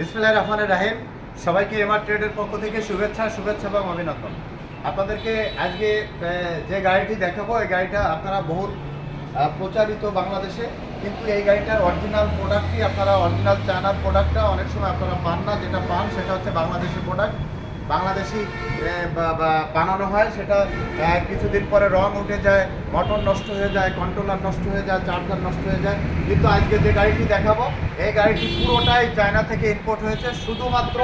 বিসমিল্লাহির রহমান রাহিম। সবাইকে এমআর ট্রেডের পক্ষ থেকে শুভেচ্ছা শুভেচ্ছা এবং অভিনন্দন। আপনাদেরকে আজকে যে গাড়িটি দেখাবো, এই গাড়িটা আপনারা বহুত প্রচারিত বাংলাদেশে, কিন্তু এই গাড়িটার অরিজিনাল প্রোডাক্টটি আপনারা অরিজিনাল চায়নার প্রোডাক্টটা অনেক সময় আপনারা পান না। যেটা পান সেটা হচ্ছে বাংলাদেশের প্রোডাক্ট বাংলাদেশি বানানো হয়, সেটা কিছুদিন পরে রং উঠে যায় মোটর নষ্ট হয়ে যায় কন্ট্রোলার নষ্ট হয়ে যায় চার্জার নষ্ট হয়ে যায়। কিন্তু আজকে যে গাড়িটি দেখাবো, এই গাড়িটি পুরোটাই চায়না থেকে ইম্পোর্ট হয়েছে, শুধুমাত্র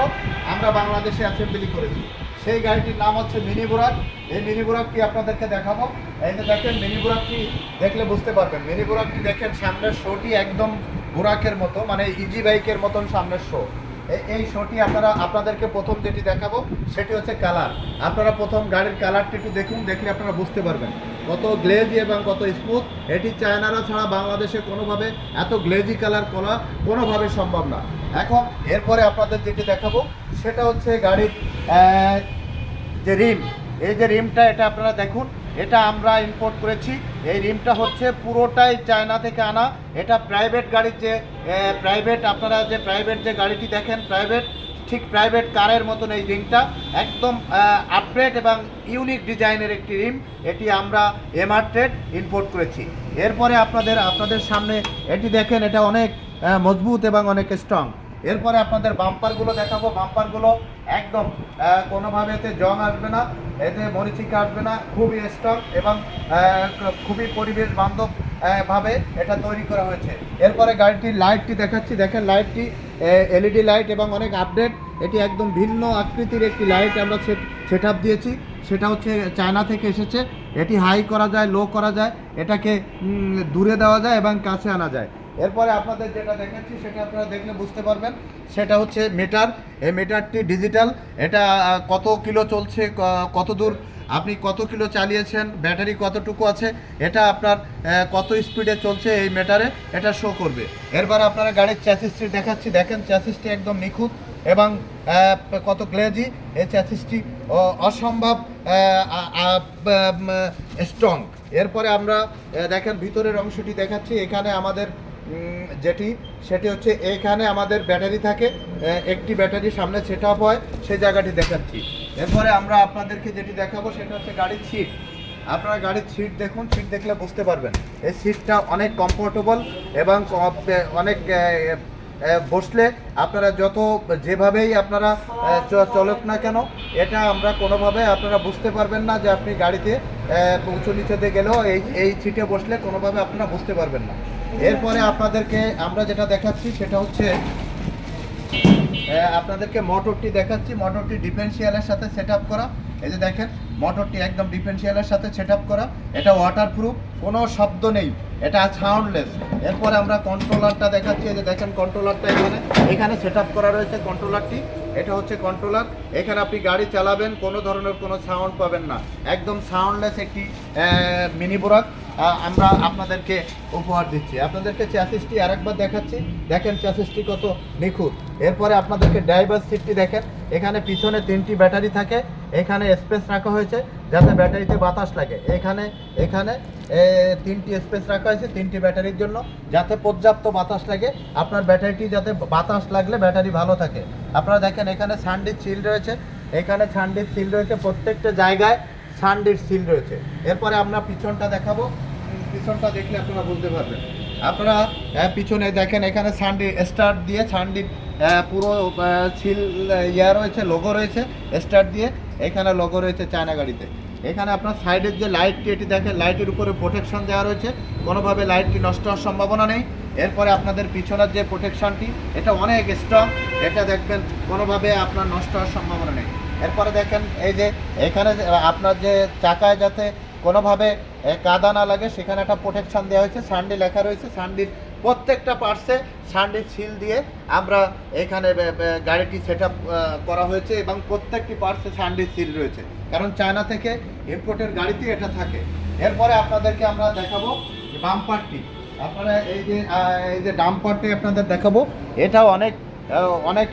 আমরা বাংলাদেশে অ্যাসেম্বলি করেছি। সেই গাড়িটির নাম হচ্ছে মিনি বুরাক এই মিনি বুরাকটি আপনাদেরকে দেখাবো? এই যে দেখেন মিনি বুরাকটি দেখলে বুঝতে পারবেন। মিনি বুরাকটি দেখেন, সামনের শোটি একদম বুরাকের মতো মানে ইজি বাইকের মতন সামনের শো এই- শোটি আপনারা, আপনাদেরকে প্রথম যেটি দেখাবো, সেটি হচ্ছে কালার। আপনারা প্রথম গাড়ির কালারটি একটু দেখুন, দেখলে আপনারা বুঝতে পারবেন। কত গ্লেজি এবং কত স্মুথ এটি চায়নারা ছাড়া বাংলাদেশে কোনোভাবে এত গ্লেজি কালার করা কোনোভাবে সম্ভব না। এখন এরপরে আপনাদের যেটি দেখাবো, সেটা হচ্ছে গাড়ির যে রিম। এই যে রিমটা, এটা আপনারা দেখুন এটা আমরা ইম্পোর্ট করেছি। এই রিমটা হচ্ছে পুরোটাই চায়না থেকে আনা। এটা প্রাইভেট গাড়ির যে প্রাইভেট আপনারা যে প্রাইভেট যে গাড়িটি দেখেন প্রাইভেট ঠিক প্রাইভেট কারের মতন এই রিমটা একদম আপডেট এবং ইউনিক ডিজাইনের একটি রিম এটি আমরা এমআরটেড ইম্পোর্ট করেছি। এরপরে আপনাদের আপনাদের সামনে এটি দেখেন, এটা অনেক মজবুত এবং অনেক স্ট্রং এরপরে আপনাদের বাম্পারগুলো দেখাবো। বাম্পারগুলো একদম কোনোভাবে এতে জং আসবে না, এতে মরিচিকা আসবে না, খুবই স্ট্রং এবং খুবই পরিবেশ বান্ধব ভাবে এটা তৈরি করা হয়েছে। এরপরে গাড়িটির লাইটটি দেখাচ্ছি। দেখেন লাইটটি এলইডি লাইট এবং অনেক আপডেট এটি একদম ভিন্ন আকৃতির একটি লাইট আমরা সেট আপ দিয়েছি। সেটা হচ্ছে চায়না থেকে এসেছে। এটি হাই করা যায় লো করা যায়। এটাকে দূরে দেওয়া যায় এবং কাছে আনা যায়। এরপরে আপনাদের যেটা দেখাচ্ছি, সেটা আপনারা দেখলে বুঝতে পারবেন। সেটা হচ্ছে মিটার এই মিটারটি ডিজিটাল এটা কত কিলো চলছে কত দূর, আপনি কত কিলো চালিয়েছেন, ব্যাটারি কতটুকু আছে, এটা আপনার কত স্পিডে চলছে এই মিটারে এটা শো করবে। এরপর আপনারা গাড়ির চ্যাসিসটি দেখাচ্ছি। দেখেন চ্যাসিসটি একদম নিখুঁত এবং কত গ্লেজি এই চ্যাসিসটি অসম্ভব স্ট্রং এরপরে আমরা দেখেন, ভিতরের অংশটি দেখাচ্ছি। এখানে আমাদের যেটি, সেটি হচ্ছে এখানে আমাদের ব্যাটারি থাকে। একটি ব্যাটারি সামনে সেট আপ হয়, সেই জায়গাটি দেখাচ্ছি। এরপরে আমরা আপনাদেরকে যেটি দেখাবো, সেটা হচ্ছে গাড়ির সিট আপনারা গাড়ির সিট দেখুন সিট দেখলে বুঝতে পারবেন। এই সিটটা অনেক কমফোর্টেবল এবং অনেক বসলে আপনারা যত যেভাবেই আপনারা চলুক না কেন, এটা আমরা কোনোভাবে আপনারা বুঝতে পারবেন না যে আপনি গাড়িতে উঁচু নিচেতে গেলেও এই এই সিটে বসলে কোনোভাবে আপনারা বুঝতে পারবেন না। এরপরে আপনাদেরকে আমরা যেটা দেখাচ্ছি সেটা হচ্ছে আপনাদেরকে মোটরটি দেখাচ্ছি। মোটরটি ডিফেন্সিয়ালের সাথে সেট করা। এই যে দেখেন মোটরটি একদম ডিফেন্সিয়ালের সাথে সেট করা, এটা ওয়াটার প্রুফ কোনো শব্দ নেই, এটা সাউন্ডলেস এরপরে আমরা কন্ট্রোলারটা দেখাচ্ছি যে দেখেন কন্ট্রোলারটা এখানে। এখানে সেট করা রয়েছে কন্ট্রোলারটি এটা হচ্ছে কন্ট্রোলার এখানে আপনি গাড়ি চালাবেন, কোনো ধরনের কোনো সাউন্ড পাবেন না। একদম সাউন্ডলেস একটি মিনি বোরাক আমরা আপনাদেরকে উপহার দিচ্ছি। আপনাদেরকে চ্যাসিসটি আরেকবার দেখাচ্ছি। দেখেন চ্যাসিসটি কত নিখুঁত। এরপরে আপনাদেরকে ড্রাইভার সিটটি দেখেন। এখানে পিছনে তিনটি ব্যাটারি থাকে। এখানে স্পেস রাখা হয়েছে যাতে ব্যাটারিতে বাতাস লাগে। এখানে এখানে তিনটি স্পেস রাখা হয়েছে, তিনটি ব্যাটারির জন্য, যাতে পর্যাপ্ত বাতাস লাগে। আপনার ব্যাটারিটি যাতে বাতাস লাগলে ব্যাটারি ভালো থাকে। আপনারা দেখেন এখানে সানডির সিল রয়েছে। এখানে সানডির সিল রয়েছে, প্রত্যেকটা জায়গায় সানডির সিল রয়েছে। এরপরে আমরা পিছনটা দেখাবো। পিছনটা দেখলে আপনারা বুঝতে পারবেন। আপনারা পিছনে দেখেন এখানে সানডি স্টার্ট দিয়ে সানডি পুরো সিল ইয়া রয়েছে লোগো রয়েছে স্টার্ট দিয়ে, এখানে লোগো রয়েছে চায়না গাড়িতে। এখানে আপনার সাইডের যে লাইটটি এটি দেখেন লাইটের উপরে প্রোটেকশন দেওয়া রয়েছে, কোনোভাবে লাইটটি নষ্ট হওয়ার সম্ভাবনা নেই। এরপরে আপনাদের পিছনের যে প্রোটেকশনটি এটা অনেক স্ট্রং এটা দেখবেন কোনোভাবে আপনার নষ্ট হওয়ার সম্ভাবনা নেই। এরপরে দেখেন, এই যে এখানে আপনার যে চাকায় যাতে কোনোভাবে কাদা না লাগে, সেখানে একটা প্রোটেকশন দেওয়া হয়েছে সানডি লেখা রয়েছে সানডির প্রত্যেকটা পার্টসে সানডির সিল দিয়ে আমরা এখানে গাড়িটি সেট করা হয়েছে এবং প্রত্যেকটি পার্টসে সানডির সিল রয়েছে। কারণ চায়না থেকে ইম্পোর্টের গাড়িতে এটা থাকে। এরপরে আপনাদেরকে আমরা দেখাবো বাম্পারটি আপনারা এই যে এই যে ডাম্পারটি আপনাদের দেখাবো এটাও অনেক অনেক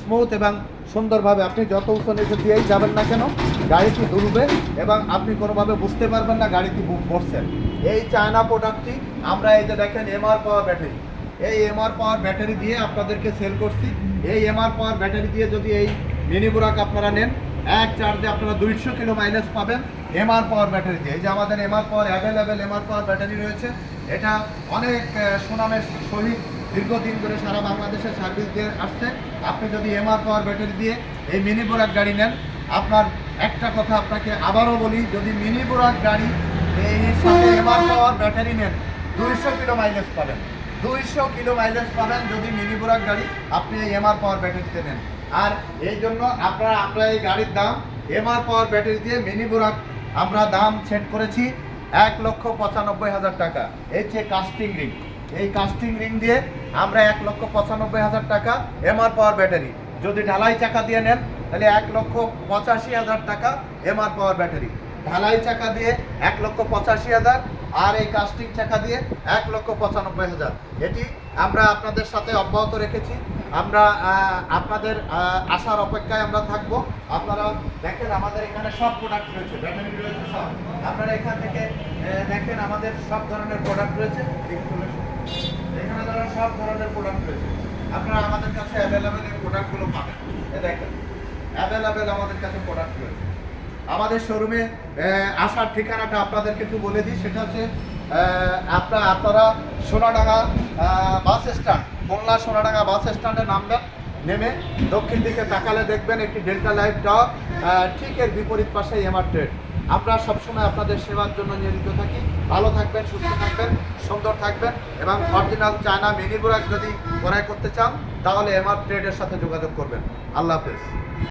স্মুথ এবং সুন্দরভাবে আপনি যত উঁচু নিচে দিয়েই যাবেন না কেন, গাড়িটি দুলবে এবং আপনি কোনোভাবে বুঝতে পারবেন না গাড়িটি বুক করছেন এই চায়না প্রোডাক্টটি আমরা এই যে দেখেন এমআর পাওয়ার ব্যাটারি এই এমআর পাওয়ার ব্যাটারি দিয়ে আপনাদেরকে সেল করছি। এই এমআর পাওয়ার ব্যাটারি দিয়ে যদি এই মিনি বুরাক আপনারা নেন, এক চার্জে আপনারা দুইশো কিলো মাইলেজ পাবেন এমআর পাওয়ার ব্যাটারি দিয়ে। এই যে আমাদের MR power available MR power battery রয়েছে, এটা অনেক সুনামের সহিত দীর্ঘদিন ধরে সারা বাংলাদেশে সার্ভিস দিয়ে আসছে। আপনি যদি এমআর পাওয়ার ব্যাটারি দিয়ে এই মিনি বোরাক গাড়ি নেন, আপনার একটা কথা আপনাকে আবারও বলি, যদি মিনি বোরাক গাড়ি এই সাথে এমআর পাওয়ার ব্যাটারি নেন। দুইশো কিলো মাইলেজ পাবেন। দুইশো কিলো পাবেন যদি মিনি গাড়ি, আপনি এই এমআর পাওয়ার ব্যাটারিতে নেন। আর এই জন্য এই গাড়ির দাম। পাওয়ার ব্যাটারি দিয়ে মিনি বোরাক আমরা দাম সেট করেছি এক লক্ষ পঁচানব্বই হাজার টাকা। এই যে কাস্টিং রিং এই কাস্টিং রিং দিয়ে আমরা এক লক্ষ পঁচানব্বই হাজার টাকা এমআর পাওয়ার ব্যাটারি যদি ঢালাই চাকা দিয়ে নেন, তাহলে এক লক্ষ পঁচাশি হাজার টাকা এমআর পাওয়ার ব্যাটারি ঢালাই চাকা দিয়ে এক লক্ষ পঁচাশি হাজার আর এই কাস্টিং চাকা দিয়ে এক লক্ষ পঁচানব্বই হাজার। এটি আমরা আপনাদের সাথে অব্যাহত রেখেছি। আমরা আপনাদের আসার অপেক্ষায় আমরা থাকব। আপনারা দেখেন আমাদের এখানে সব প্রোডাক্ট রয়েছে ব্যাটারি রয়েছে সব। আপনারা এখান থেকে দেখেন আমাদের সব ধরনের প্রোডাক্ট রয়েছে। এখানে ধরেন সব ধরনের প্রোডাক্ট রয়েছে। আপনারা আমাদের কাছে অ্যাভেলেবেল এই প্রোডাক্টগুলো পাবেন। দেখেন অ্যাভেলেবেল আমাদের কাছে প্রোডাক্ট রয়েছে। আমাদের শোরুমে আসার ঠিকানাটা আপনাদেরকে একটু বলে দিই। সেটা হচ্ছে আপনার, আপনারা সোনাডাঙ্গা বাস স্ট্যান্ড মোল্লা সোনাডাঙ্গা বাস স্ট্যান্ডে নামবেন, নেমে দক্ষিণ দিকে তাকালে দেখবেন একটি ডেল্টা লাইট টাওয়ার ঠিক এর বিপরীত পাশে এমআর ট্রেড আমরা সবসময় আপনাদের সেবার জন্য নিয়োজিত থাকি। ভালো থাকবেন, সুস্থ থাকবেন, সুন্দর থাকবেন এবং অরিজিনাল চায়না মিনি যদি ক্রয় করতে চান, তাহলে এমআর ট্রেডের সাথে যোগাযোগ করবেন। আল্লাহ হাফেজ।